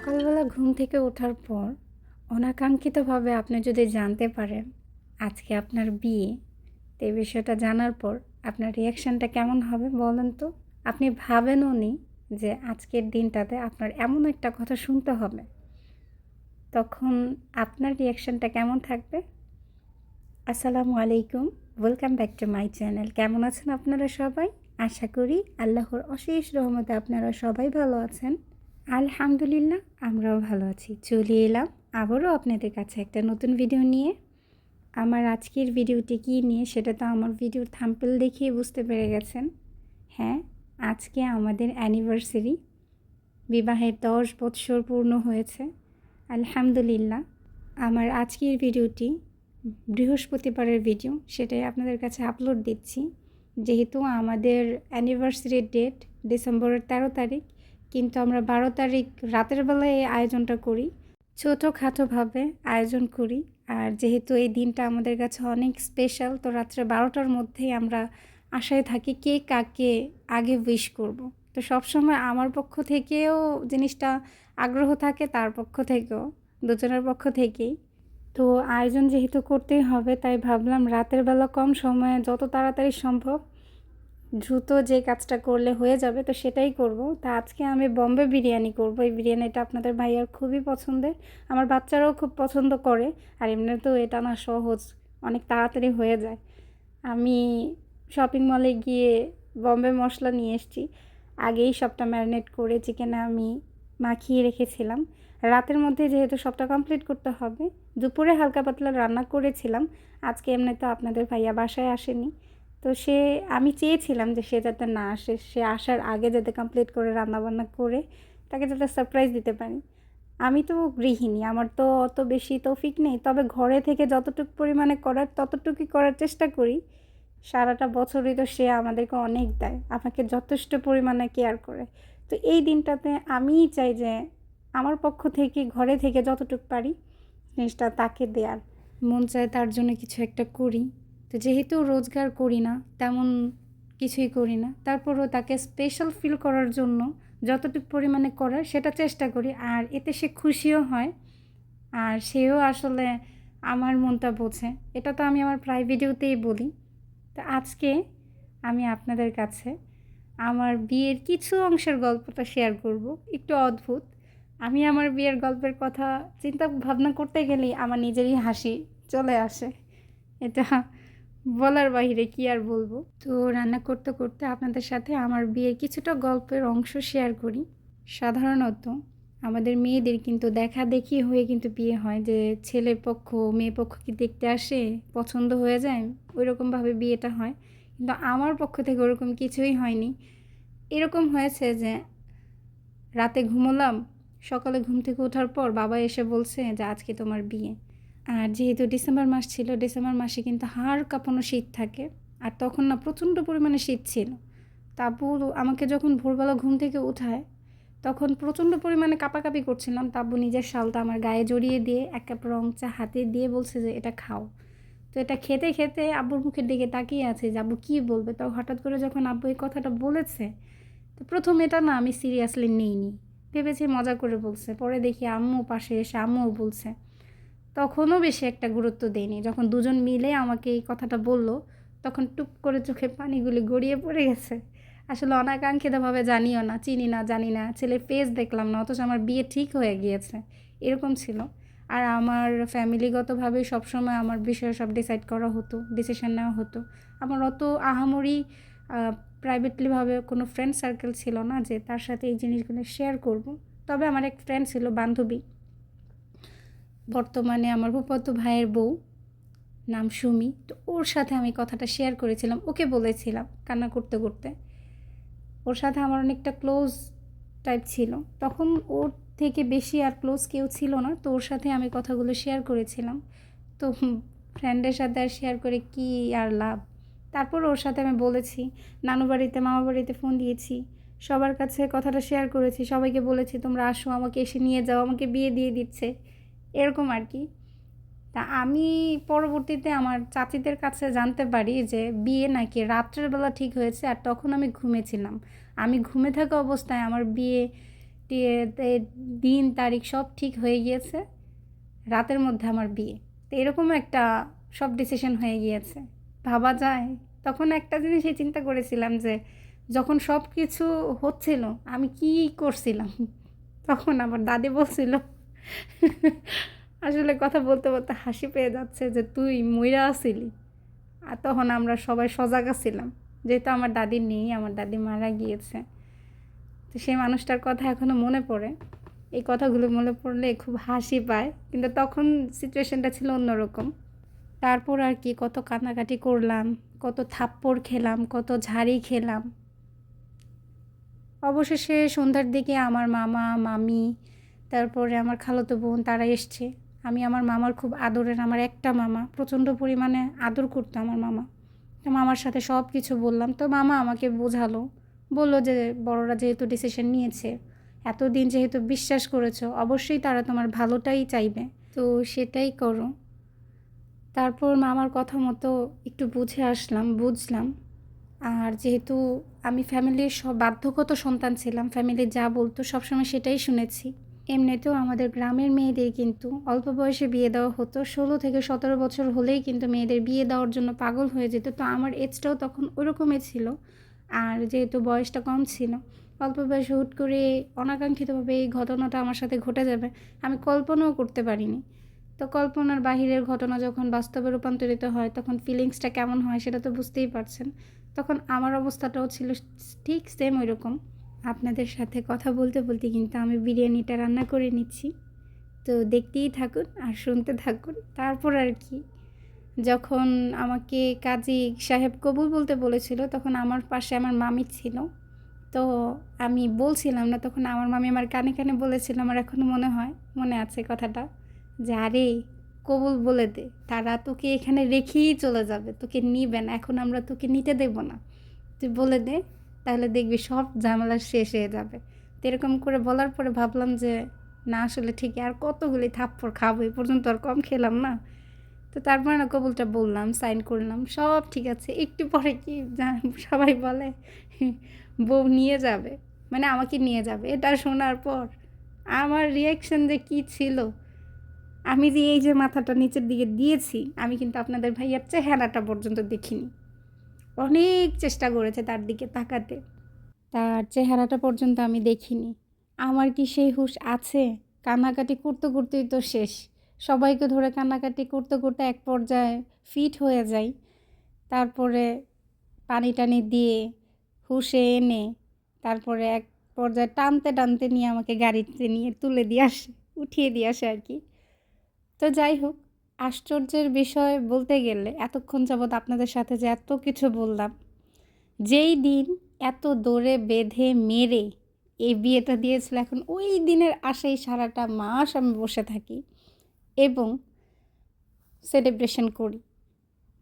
সকালবেলা ঘুম থেকে ওঠার পর অনাকাঙ্ক্ষিতভাবে আপনি যদি জানতে পারেন আজকে আপনার বিয়ে, তো এই বিষয়টা জানার পর আপনার রিয়াকশানটা কেমন হবে বলেন তো? আপনি ভাবেনও নি যে আজকের দিনটাতে আপনার এমন একটা কথা শুনতে হবে। তখন আপনার রিয়াকশানটা কেমন থাকবে? আসসালামু আলাইকুম welcome back to my channel কেমন আছেন আপনারা সবাই? আশা করি আল্লাহর অশেষ রহমতে আপনারা সবাই ভালো আছেন। আলহামদুলিল্লাহ, আমরাও ভালো আছি। চলে এলাম আবারও আপনাদের কাছে একটা নতুন ভিডিও নিয়ে। আমার আজকের ভিডিওটি কী নিয়ে সেটা তো আমার ভিডিওর থাম্পেল দেখিয়ে বুঝতে পেরে গেছেন। হ্যাঁ আজকে আমাদের অ্যানিভার্সারি বিবাহের দশ বৎসর পূর্ণ হয়েছে। আলহামদুলিল্লাহ, আমার আজকের ভিডিওটি বৃহস্পতিবারের ভিডিও সেটাই আপনাদের কাছে আপলোড দিচ্ছি। যেহেতু আমাদের অ্যানিভার্সারির ডেট ডিসেম্বরের তেরো তারিখ কিন্তু আমরা বারো তারিখ রাতের বেলায় এই আয়োজনটা করি। ছোটোখাটোভাবে আয়োজন করি। আর যেহেতু এই দিনটা আমাদের কাছে অনেক স্পেশাল তো রাত্রে বারোটার মধ্যেই আমরা আশায় থাকি কে কাকে আগে উইশ করব। তো সবসময় আমার পক্ষ থেকেও জিনিসটা আগ্রহ থাকে, তার পক্ষ থেকেও, দুজনের পক্ষ থেকেই। তো আয়োজন যেহেতু করতেই হবে, তাই ভাবলাম রাতের বেলা কম সময়ে যত তাড়াতাড়ি সম্ভব দ্রুত যে কাজটা করলে হয়ে যাবে, তো সেটাই করব। তা আজকে আমি বম্বে বিরিয়ানি করব। এই বিরিয়ানিটা আপনাদের ভাইয়ার খুবই পছন্দের। আমার বাচ্চারাও খুব পছন্দ করে, আর এমনিতেও এটা না সহজ, অনেক তাড়াতাড়ি হয়ে যায়। আমি শপিং মলে গিয়ে বম্বে মশলা নিয়ে এসেছি। আগেই সবটা ম্যারিনেট করে চিকেনে আমি মাখিয়ে রেখেছিলাম। রাতের মধ্যে যেহেতু সবটা কমপ্লিট করতে হবে, দুপুরে হালকা পাতলা রান্না করেছিলাম। আজকে এমনি তো আপনাদের ভাইয়া বাসায় আসেনি। তো সে, আমি চেয়েছিলাম যে সে যাতে না আসে, সে আসার আগে যাতে কমপ্লিট করে রান্নাবান্না করে তাকে যাতে সারপ্রাইজ দিতে পারি। আমি তো গৃহিণী, আমার তো অত বেশি তৌফিক নেই, তবে ঘরে থেকে যতটুকু পরিমাণে করার ততটুকুই করার চেষ্টা করি। সারাটা বছরই তো সে আমাদেরকে অনেক দেয়, আমাকে যথেষ্ট পরিমাণে কেয়ার করে। তো এই দিনটাতে আমিই চাই যে আমার পক্ষ থেকে, ঘরে থেকে যতটুকু পারি জিনিসটা তাকে দেওয়ার মন চায় তার জন্য কিছু একটা করি। তো যেহেতু রোজগার করি না, তেমন কিছুই করি না, তারপরও তাকে স্পেশাল ফিল করার জন্য যতটুকু পরিমাণে করার সেটা চেষ্টা করি। আর এতে সে খুশিও হয়, আর সেও আসলে আমার মনটা বোঝে। এটা তো আমি আমার প্রায় ভিডিওতেই বলি। তো আজকে আমি আপনাদের কাছে আমার বিয়ের কিছু অংশের গল্পটা শেয়ার করব। একটু অদ্ভুত। আমি আমার বিয়ের গল্পের কথা চিন্তা ভাবনা করতে গেলেই আমার নিজেরই হাসি চলে আসে। এটা বলার বাইরে কি আর বলব? তো রান্না করতে করতে আপনাদের সাথে আমার বিয়ের কিছুটা গল্পের অংশ শেয়ার করি। সাধারণত আমাদের মেয়েদের কিন্তু দেখা দেখি হয়ে কিন্তু বিয়ে হয় যে ছেলে পক্ষ মেয়ে পক্ষ কি দেখতে আসে, পছন্দ হয়ে যায় ওই রকমভাবে বিয়েটা হয়। কিন্তু আমার পক্ষ থেকে ওরকম কিছুই হয়নি। এরকম হয়েছে যে রাতে ঘুমোলাম, সকালে ঘুম থেকে ওঠার পর বাবা এসে বলছে যে আজকে তোমার বিয়ে। আর যেহেতু ডিসেম্বর মাস ছিল, ডিসেম্বর মাসে কিন্তু হাড় কাঁপানো শীত থাকে। আর তখন না প্রচণ্ড পরিমাণে শীত ছিল। তাবু আমাকে যখন ভোরবেলা ঘুম থেকে উঠায়, তখন প্রচণ্ড পরিমাণে কাঁপাকাঁপি করছিলাম। তাব্বু নিজের শালটা আমার গায়ে জড়িয়ে দিয়ে এক কাপ রং চা হাতে দিয়ে বলছে যে, এটা খাও। তো এটা খেতে খেতে আব্বুর মুখের দিকে তাকিয়ে আছে যে, আব্বু কী বলবে? তো হঠাৎ করে যখন আব্বু এই কথাটা বলেছে, তো প্রথম এটা না আমি সিরিয়াসলি নিইনি। ভেবেছি মজা করে বলছে। পরে দেখি আম্মু পাশে এসে আম্মুও বলছে তখনও বেশি একটা গুরুত্ব দেয়নি যখন দুজন মিলে আমাকে এই কথাটা বলল, তখন টুপ করে চোখে পানিগুলি গড়িয়ে পড়ে গেছে। আসলে অনাকাঙ্ক্ষিতভাবে জানিও না, চিনি না, জানি না। ছেলের ফেস দেখলাম না, অথচ আমার বিয়ে ঠিক হয়ে গিয়েছে। এরকম ছিল। আর আমার ফ্যামিলিগতভাবে সবসময় আমার বিষয়ে সব ডিসাইড করা হতো ডিসিশন নেওয়া হতো। আমার অত আহামরি প্রাইভেটলিভাবে কোনো ফ্রেন্ড সার্কেল ছিল না যে তার সাথে এই জিনিসগুলো শেয়ার করব। তবে আমার এক ফ্রেন্ড ছিল বান্ধবী। বর্তমানে আমার ফুফাতো ভাইয়ের বউ, নাম সুমি। তো ওর সাথে আমি কথাটা শেয়ার করেছিলাম, ওকে বলেছিলাম কান্না করতে করতে। ওর সাথে আমার অনেকটা ক্লোজ টাইপ ছিল। তখন ওর থেকে বেশি আর ক্লোজ কেউ ছিল না, তো ওর সাথে আমি কথাগুলো শেয়ার করেছিলাম। তো ফ্রেন্ডের সাথে আর শেয়ার করে কি আর লাভ? তারপর ওর সাথে আমি বলেছি, নানু বাড়িতে, মামা বাড়িতে ফোন দিয়েছি, সবার কাছে কথাটা শেয়ার করেছি, সবাইকে বলেছি তোমরা আসো, আমাকে এসে নিয়ে যাও, আমাকে বিয়ে দিয়ে দিচ্ছে। এরকম আর কি। তা আমি পরবর্তীতে আমার চাচিদের কাছে জানতে পারি যে বিয়ে নাকি রাত্রের বেলা ঠিক হয়েছে আর তখন আমি ঘুমেছিলাম। আমি ঘুমে থাকা অবস্থায় আমার বিয়ে দিন, তারিখ সব ঠিক হয়ে গিয়েছে, রাতের মধ্যে আমার বিয়ে। তো এরকম একটা সব ডিসিশন হয়ে গিয়েছে। ভাবা যায়। তখন একটা জিনিসই চিন্তা করেছিলাম যে যখন সব কিছু হচ্ছিল আমি কি করছিলাম? তখন আমার দাদি বলছিল আসলে কথা বলতে বলতে হাসি পেয়ে যাচ্ছে যে তুই মইরা আসিলি। আর তখন আমরা সবাই সজাগ ছিলাম যেহেতু আমার দাদি নেই, আমার দাদি মারা গিয়েছে। তো সেই মানুষটার কথা এখনও মনে পড়ে। এই কথাগুলো মনে পড়লে খুব হাসি পায়। কিন্তু তখন সিচুয়েশনটা ছিল অন্যরকম। তারপর আর কি, কত কান্নাকাটি করলাম, কত থাপ্পড় খেলাম, কত ঝাড়ি খেলাম। অবশেষে সন্ধ্যার দিকে আমার মামা, মামি তারপরে আমার খালাতো বোন, তারা এসছে। আমি আমার মামার খুব আদরের, আমার একটা মামা। প্রচণ্ড পরিমাণে আদর করতো আমার মামা। তো মামার সাথে সব কিছু বললাম। তো মামা আমাকে বোঝালো। বলল যে, বড়রা যেহেতু ডিসিশন নিয়েছে, এতদিন যেহেতু বিশ্বাস করেছ, অবশ্যই তারা তোমার ভালোটাই চাইবে। তো সেটাই করো। তারপর মামার কথা মতো একটু বুঝে আসলাম, বুঝলাম। আর যেহেতু আমি ফ্যামিলির সব বাধ্যগত সন্তান ছিলাম ফ্যামিলি যা বলতো সবসময় সেটাই শুনেছি। এমনিতেও আমাদের গ্রামের মেয়েদের কিন্তু অল্প বয়সে বিয়ে দেওয়া হতো, ষোলো থেকে সতেরো বছর হলেই কিন্তু মেয়েদের বিয়ে দেওয়ার জন্য পাগল হয়ে যেত। তো আমার এজটাও তখন ওরকমই ছিল, আর যেহেতু বয়সটা কম ছিল, অল্প বয়সে হুট করে অনাকাঙ্ক্ষিতভাবে এই ঘটনাটা আমার সাথে ঘটে যাবে, আমি কল্পনাও করতে পারিনি। তো কল্পনার বাহিরের ঘটনা যখন বাস্তবে রূপান্তরিত হয়, তখন ফিলিংসটা কেমন হয় সেটা তো বুঝতেই পারছেন। তখন আমার অবস্থাটাও ছিল ঠিক সেম ওই রকম আপনাদের সাথে কথা বলতে বলতে কিন্তু আমি বিরিয়ানিটা রান্না করে নিচ্ছি। তো দেখতেই থাকুন আর শুনতে থাকুন। তারপর আর কি, যখন আমাকে কাজী সাহেব কবুল বলতে বলেছিল, তখন আমার পাশে আমার মামি ছিল। তো আমি বলছিলাম না, তখন আমার মামি আমার কানে কানে বলেছিল, আমার এখনও মনে হয়, মনে আছে কথাটা, যে আরে কবুল বলে দে, তারা তোকে এখানে রেখেই চলে যাবে, তোকে নিবে না, এখন আমরা তোকে নিতে দেব না। তুই বলে দে তাহলে দেখবি সব ঝামেলা শেষ হয়ে যাবে। তো এরকম করে বলার পরে ভাবলাম যে, না, আসলে ঠিক আর কতগুলি থাপ্পড় খাব? এই পর্যন্ত আর কম খেলাম না। তো তারপরে না কবুলটা বললাম, সাইন করলাম, সব ঠিক আছে। একটু পরে কি সবাই বলে, বউ নিয়ে যাবে। মানে আমাকে নিয়ে যাবে, এটা শোনার পর আমার রিয়াকশন যে কী ছিল? আমি যে এই যে মাথাটা নিচের দিকে দিয়েছি, আমি কিন্তু আপনাদের ভাইয়ার চেহারাটা পর্যন্ত দেখিনি। অনেক চেষ্টা করেছে তার দিকে তাকাতে। তার চেহারাটা পর্যন্ত আমি দেখিনি। আমার কি সেই হুশ আছে? কান্নাকাটি করতে করতেই তো শেষ। সবাইকে ধরে কান্নাকাটি করতে করতে এক পর্যায়ে ফিট হয়ে যাই। তারপরে পানি টানি দিয়ে হুশে এনে তারপরে এক পর্যায়ে টানতে টানতে নিয়ে আমাকে গাড়িতে নিয়ে তুলে দিয়ে আসে, উঠিয়ে দিয়ে আসে আর কি। তো যাই হোক আশ্চর্যের বিষয় বলতে গেলে, এতক্ষণ যাবৎ আপনাদের সাথে যে এত কিছু বললাম, যেই দিন এত দৌড়ে বেঁধে মেরে এই বিয়েটা দিয়েছিল, এখন ওই দিনের আশায় সারাটা মাস আমি বসে থাকি এবং সেলিব্রেশন করি।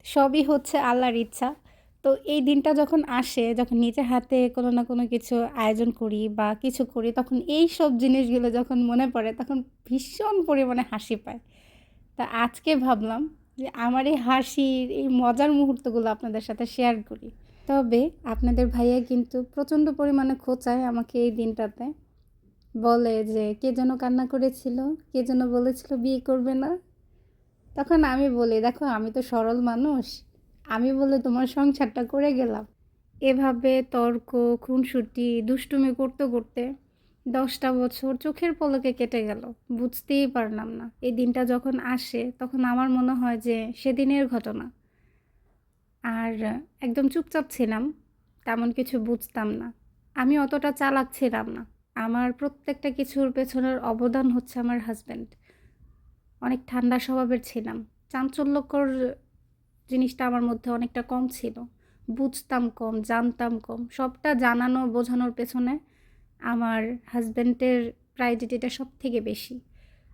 সবই হচ্ছে আল্লাহর ইচ্ছা। তো এই দিনটা যখন আসে, যখন নিজে হাতে কোনো না কোনো কিছু আয়োজন করি বা কিছু করি, তখন এই সব জিনিসগুলো যখন মনে পড়ে, তখন ভীষণ পরিমাণে হাসি পায়। তা আজকে ভাবলাম যে আমার এই হাসির, এই মজার মুহূর্তগুলো আপনাদের সাথে শেয়ার করি। তবে আপনাদের ভাইয়া কিন্তু প্রচণ্ড পরিমাণে খোঁচায় আমাকে এই দিনটাতে। বলে যে, কে যেন কান্না করেছিল? কে যেন বলেছিল বিয়ে করবে না? তখন আমি বলি, দেখো, আমি তো সরল মানুষ। আমি বলে তোমার সংসারটা করে গেলাম। এভাবে তর্ক, খুনসুটি, দুষ্টুমি করতে করতে দশটা বছর চোখের পলকে কেটে গেল, বুঝতেই পারলাম না। এই দিনটা যখন আসে, তখন আমার মনে হয় যে সেদিনের ঘটনা। আর একদম চুপচাপ ছিলাম, তেমন কিছু বুঝতাম না। আমি অতটা চালাক ছিলাম না। আমার প্রত্যেকটা কিছুর পেছনের অবদান হচ্ছে আমার হাজব্যান্ড অনেক ঠান্ডা স্বভাবের ছিলাম। চাঞ্চল্যকর জিনিসটা আমার মধ্যে অনেকটা কম ছিল। বুঝতাম কম, জানতাম কম। সবটা জানানো, বোঝানোর পেছনে আমার হাজব্যান্ডের প্রায়োরিটিটা সব থেকে বেশি।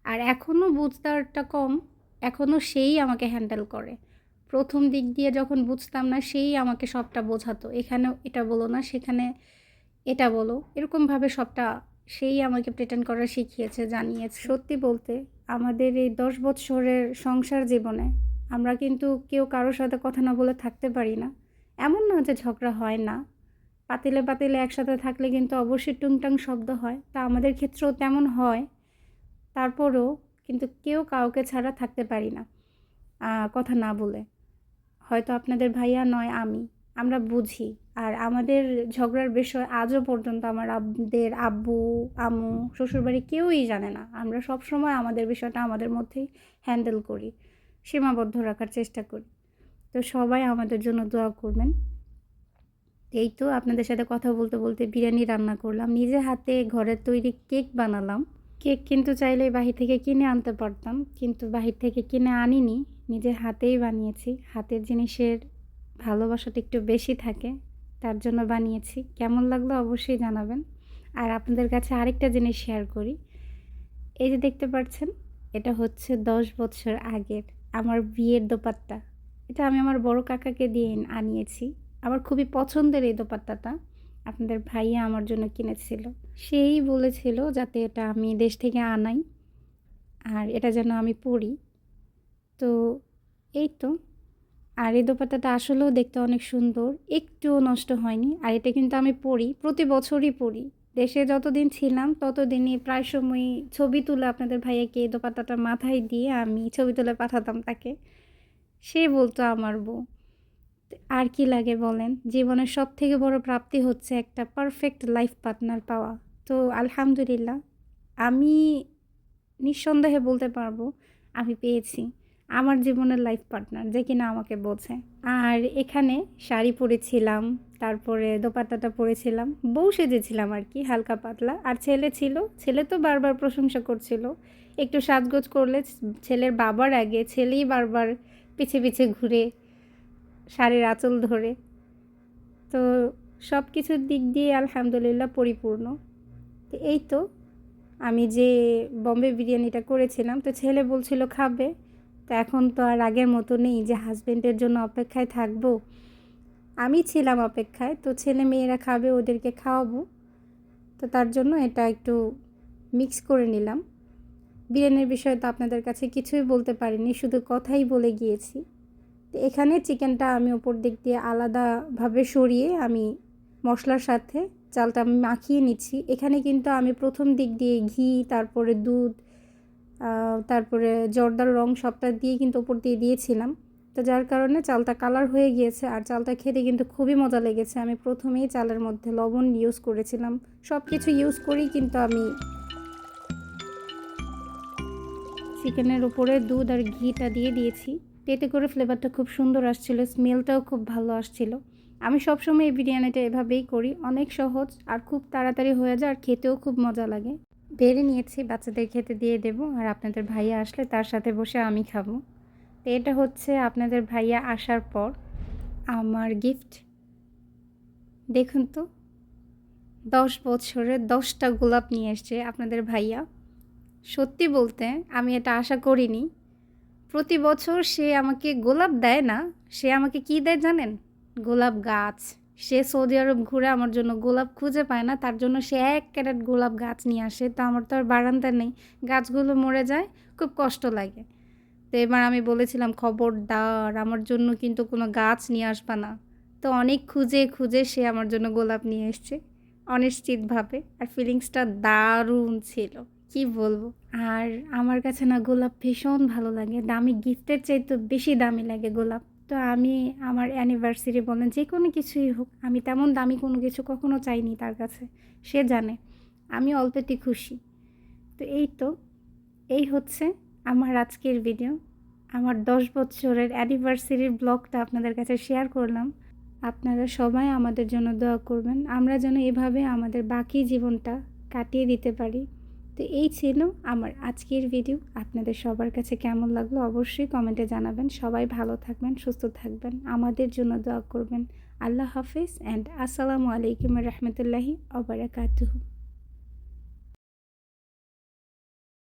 আর এখনও বুঝতারটা কম এখনও সেই আমাকে হ্যান্ডেল করে। প্রথম দিক দিয়ে যখন বুঝতাম না, সেই আমাকে সবটা বোঝাতো। এখানে এটা বলো না, সেখানে এটা বলো। এরকমভাবে সবটা সেই আমাকে প্রেটেন্ড করা শিখিয়েছে, জানিয়েছে। সত্যি বলতে, আমাদের এই দশ বৎসরের সংসার জীবনে আমরা কিন্তু কেউ কারোর সাথে কথা না বলে থাকতে পারি না। এমন না যে ঝগড়া হয় না। পাতিলে পাতিলে একসাথে থাকলে কিন্তু অবশ্যই টুংটাং শব্দ হয়। তা আমাদের ক্ষেত্রেও তেমন হয়। তারপরেও কিন্তু কেউ কাউকে ছাড়া থাকতে পারি না কথা না বলে। হয়তো আপনাদের ভাইয়া নয়, আমি। আমরা বুঝি। আর আমাদের ঝগড়ার বিষয় আজও পর্যন্ত আমার আব্দের আব্বু, আম্মু, শ্বশুরবাড়ি কেউই জানে না। আমরা সব সময় আমাদের বিষয়টা আমাদের মধ্যেই হ্যান্ডেল করি, সীমাবদ্ধ রাখার চেষ্টা করি। তো সবাই আমাদের জন্য দোয়া করবেন। এই তো আপনাদের সাথে কথা বলতে বলতে বিরিয়ানি রান্না করলাম। নিজে হাতে ঘরের তৈরি কেক বানালাম। কেক কিন্তু চাইলে বাহির থেকে কিনে আনতে পারতাম, কিন্তু বাহির থেকে কিনে আনিনি। নিজের হাতেই বানিয়েছি। হাতের জিনিসের ভালোবাসাটা একটু বেশি থাকে, তার জন্য বানিয়েছি। কেমন লাগল অবশ্যই জানাবেন। আর আপনাদের কাছে আরেকটা জিনিস শেয়ার করি। এই যে দেখতে পাচ্ছেন, এটা হচ্ছে দশ বছর আগের আমার বিয়ের দোপাট্টা। এটা আমি আমার বড় কাকাকে দিয়ে আনিয়েছি। আমার খুবই পছন্দের এই দোপাট্টাটা। আপনাদের ভাইয়া আমার জন্য কিনেছিল। সেই বলেছিল যাতে এটা আমি দেশ থেকে আনাই, আর এটা যেন আমি পড়ি তো এই তো। আর এই দোপাট্টাটা আসলেও দেখতে অনেক সুন্দর, একটুও নষ্ট হয়নি। আর এটা কিন্তু আমি পড়ি প্রতি বছরই পড়ি দেশে যতদিন ছিলাম, ততদিনই প্রায় সময়ই ছবি তুলে আপনাদের ভাইয়াকে এই দোপাট্টাটা মাথায় দিয়ে আমি ছবি তুলে পাঠাতাম তাকে। সে বলতো আমার বউ। আর কি লাগে বলেন? জীবনের সব থেকে বড় প্রাপ্তি হচ্ছে একটা পারফেক্ট লাইফ পার্টনার পাওয়া। তো আলহামদুলিল্লাহ, আমি নিঃসন্দেহে বলতে পারব, আমি পেয়েছি আমার জীবনের লাইফ পার্টনার যে কিনা আমাকে বোঝে। আর এখানে শাড়ি পরেছিলাম, তারপরে দোপাট্টাটা পরেছিলাম, বউ সেজেছিলাম আর কি, হালকা পাতলা। আর ছেলে ছিল, ছেলে তো বারবার প্রশংসা করছিল। একটু সাজগোজ করলে ছেলের বাবার আগে, ছেলেই বারবার পিছে পিছে ঘুরে শাড়ির আঁচল ধরে। তো সব কিছুর দিক দিয়ে আলহামদুলিল্লাহ পরিপূর্ণ। তো এই তো আমি যে বম্বে বিরিয়ানিটা করেছিলাম, তো ছেলে বলছিল, খাবে। তো এখন তো আর আগের মতো নেই যে হাজব্যান্ডের জন্য অপেক্ষায় থাকব। আমি ছিলাম অপেক্ষায়, তো ছেলে মেয়েরা খাবে, ওদেরকে খাওয়াবো। তো তার জন্য এটা একটু মিক্স করে নিলাম। বিরিয়ানির বিষয়ে তো আপনাদের কাছে কিছুই বলতে পারিনি, শুধু কথাই বলে গিয়েছি। তো এখানে চিকেনটা আমি ওপর দিক দিয়ে আলাদাভাবে সরিয়ে আমি মশলার সাথে চালটা আমি মাখিয়ে নিচ্ছি। এখানে কিন্তু আমি প্রথম দিক দিয়ে ঘি, তারপরে দুধ তারপরে জর্দার রং সবটা দিয়ে কিন্তু ওপর দিয়ে দিয়েছিলাম। তো যার কারণে চালটা কালার হয়ে গিয়েছে আর চালটা খেতে কিন্তু খুবই মজা লেগেছে। আমি প্রথমেই চালের মধ্যে লবণ ইউজ করেছিলাম। সব কিছু ইউজ করেই কিন্তু আমি চিকেনের উপরে দুধ আর ঘিটা দিয়ে দিয়েছি। এতে করে ফ্লেভারটা খুব সুন্দর আসছিল স্মেলটাও খুব ভালো আসছিল। আমি সবসময় এই বিরিয়ানিটা এভাবেই করি, অনেক সহজ আর খুব তাড়াতাড়ি হয়ে যায় আর খেতেও খুব মজা লাগে। বেড়ে নিয়েছি, বাচ্চাদের খেতে দিয়ে দেব আর আপনাদের ভাইয়া আসলে তার সাথে বসে আমি খাব। তো এটা হচ্ছে আপনাদের ভাইয়া আসার পর আমার গিফট দেখুন তো, দশ বছরে দশটা গোলাপ নিয়ে এসছে আপনাদের ভাইয়া। সত্যি বলতে আমি এটা আশা করিনি প্রতি বছর সে আমাকে গোলাপ দেয় না, সে আমাকে কি দেয় জানেন? গোলাপ গাছ। সে সৌদি আরব ঘুরে আমার জন্য গোলাপ খুঁজে পায় না, তার জন্য সে এক ক্যারেট গোলাপ গাছ নিয়ে আসে, তো আমার তো আর বারান্দা নেই। গাছগুলো মরে যায়, খুব কষ্ট লাগে। তো এবার আমি বলেছিলাম, খবরদার, আমার জন্য কিন্তু কোনো গাছ নিয়ে আসবা না। তো অনেক খুঁজে খুঁজে সে আমার জন্য গোলাপ নিয়ে এসছে, অনিশ্চিতভাবে। আর ফিলিংসটা দারুণ ছিল। কি বলব? আর আমার কাছে না গোলাপ ভীষণ ভালো লাগে। দামি গিফটের চাইতে বেশি দামি লাগে গোলাপ। তো আমি আমার অ্যানিভার্সারি বলেন, যে কোনো কিছুই হোক, আমি তেমন দামি কোনো কিছু কখনো চাইনি তার কাছে। সে জানে, আমি অল্পেতে খুশি। তো এই তো, এই হচ্ছে আমার আজকের ভিডিও আমার দশ বছরের অ্যানিভার্সারির ব্লগটা আপনাদের কাছে শেয়ার করলাম। আপনারা সবাই আমাদের জন্য দোয়া করবেন। আমরা যেন এভাবে আমাদের বাকি জীবনটা কাটিয়ে দিতে পারি। তো এই ছিল আমার আজকের ভিডিও আপনাদের সবার কাছে কেমন লাগল অবশ্যই কমেন্টে জানাবেন। সবাই ভালো থাকবেন, সুস্থ থাকবেন, আমাদের জন্য দোয়া করবেন। আল্লাহ হাফিজ অ্যান্ড আসসালামু আলাইকুম রহমতুল্লাহি অবরাকাতুহু